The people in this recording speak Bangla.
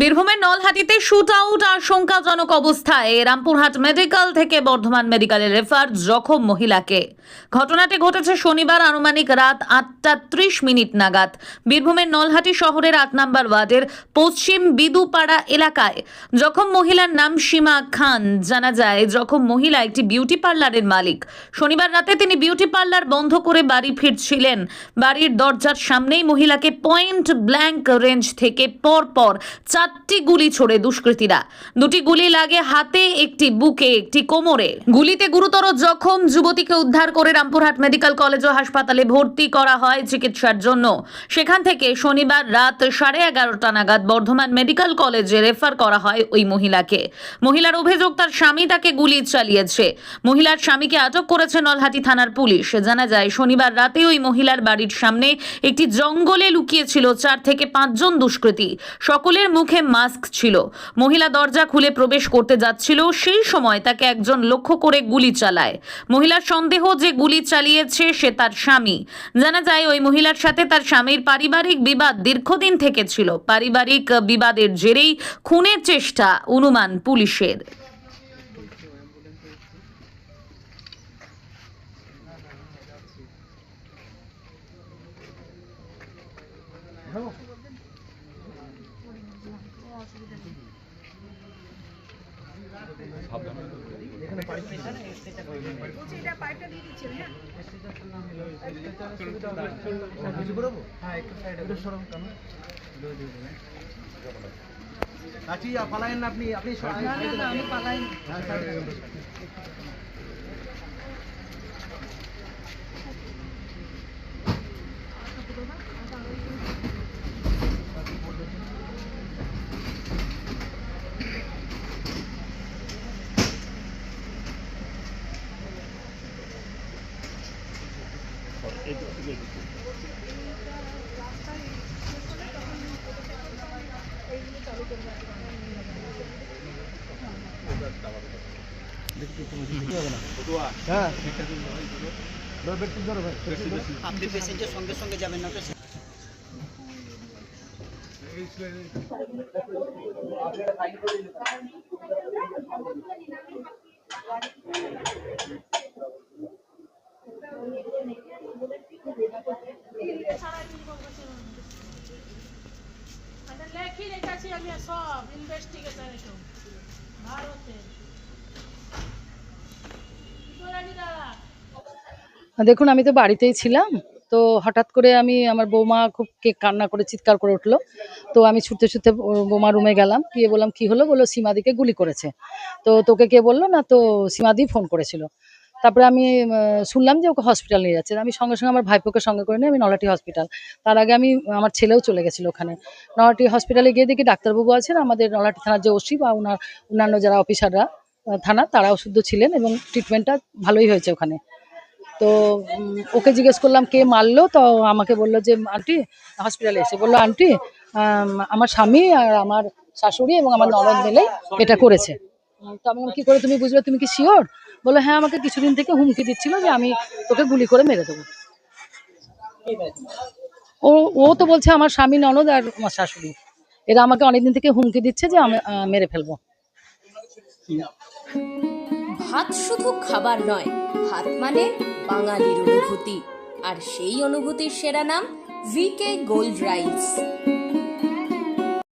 বীরভূমের নলহাটিতে শুট আউট আশঙ্কাজনক অবস্থায়। রামপুরহাট মেডিকেল থেকে বর্ধমান মেডিকেলে রেফার জখম মহিলাকে। ঘটনাটি ঘটেছে শনিবার আনুমানিক রাত আটটা ত্রিশ মিনিট নাগাদ। বীরভূমের নলহাটি শহরের আট নম্বর ওয়ার্ডের পশ্চিম বিদুপাড়া এলাকায়। জখম মহিলার নাম সীমা খান। জানা যায়, জখম মহিলা একটি বিউটি পার্লারের মালিক। শনিবার রাতে তিনি বিউটি পার্লার বন্ধ করে বাড়ি ফিরছিলেন। বাড়ির দরজার সামনেই মহিলাকে পয়েন্ট ব্ল্যাঙ্ক রেঞ্জ থেকে পর পর চারটি গুলি ছোড়ে দুষ্কৃতীরা। দুটি গুলি লাগে হাতে, একটি বুকে, একটি কোমরে। গুলিতে গুরুতর জখম যুবতীকে উদ্ধার করে রামপুরহাট মেডিকেল কলেজ ও হাসপাতালে ভর্তি করা হয় চিকিৎসার জন্য। সেখান থেকে শনিবার রাত সাড়ে এগারোটা নাগাদ বর্ধমান মেডিকেল কলেজে রেফার করা হয় ওই মহিলাকে। মহিলার অভিযোগ, তার স্বামী তাকে গুলি চালিয়েছে। মহিলার স্বামীকে আটক করেছে নলহাটি থানার পুলিশ। জানা যায়, শনিবার রাতে ওই মহিলার বাড়ির সামনে একটি জঙ্গলে লুকিয়েছিল চার থেকে পাঁচজন দুষ্কৃতী। সকলের মুখে মাস্ক ছিল। মহিলা দরজা খুলে প্রবেশ করতে যাচ্ছিল, সেই সময় তাকে একজন লক্ষ্য করে গুলি চালায়। মহিলার সন্দেহ যে গুলি চালিয়েছে, সে তার স্বামী। জানা যায়, ওই মহিলার সাথে তার স্বামীর পারিবারিক বিবাদ দীর্ঘদিন থেকে ছিল পারিবারিক বিবাদের জেরেই খুনের চেষ্টা অনুমান পুলিশের। কাছি পালায়েন না আপনি আপনি না না না আমি পালাই হ্যাঁ ধরো, বেডশিট ধরো ভাই, বেডশিট ধরো। আপনি পেশেন্টের সঙ্গে সঙ্গে যাবেন না তো মানে আমি সব ইনভেস্টিগেশন এসব ভারতের দেখুন, আমি তো বাড়িতেই ছিলাম, তো হঠাৎ করে আমি আমার বৌমা খুব কে কান্না করে, চিৎকার করে উঠল। তো আমি ছুটতে ছুটতে বৌমা রুমে গেলাম, গিয়ে বললাম, কি হলো? বলল, সীমাদিকে গুলি করেছে। তো তোকে কে বলল? না, তো সীমাদি ফোন করেছিল। তারপরে আমি শুনলাম যে ওকে হসপিটাল নিয়ে যাচ্ছে। আমি সঙ্গে সঙ্গে আমার ভাইপোকে সঙ্গে করে নিয়ে আমি নলাটি হসপিটাল তার আগে আমি, আমার ছেলেও চলে গেছিল ওখানে। নলাটি হসপিটালে গিয়ে দেখি ডাক্তারবাবু আছেন, আমাদের নলাটি থানার যে ওসি বা ওনার অন্যান্য যারা অফিসাররা থানা, তারাও শুদ্ধ ছিলেন এবং ট্রিটমেন্টটা ভালোই হয়েছে ওখানে। তো ওকে জিজ্ঞেস করলাম, কে মারলো? তো আমাকে বলল যে, আন্টি হসপিটালে এসে। বলল, আন্টি আমার স্বামী আর আমার শাশুড়ি এবং আমার ননদ মিলে এটা করেছে। তো আমি কি করে তুমি বুঝলে? তুমি কি শিওর বলল হ্যাঁ আমাকে কিছুদিন থেকে হুমকি দিচ্ছিল যে আমি তোকে গুলি করে মেরে দেবো। ও ও তো বলছে, আমার স্বামী ননদ আর আমার শাশুড়ি, এরা আমাকে অনেকদিন থেকে হুমকি দিচ্ছে যে আমি মেরে ফেলব। ভাত শুধু খাবার নয়, ভাত মানে বাঙালির অনুভূতি। আর সেই অনুভূতির সেরা নাম ভিকে গোল্ড রাইস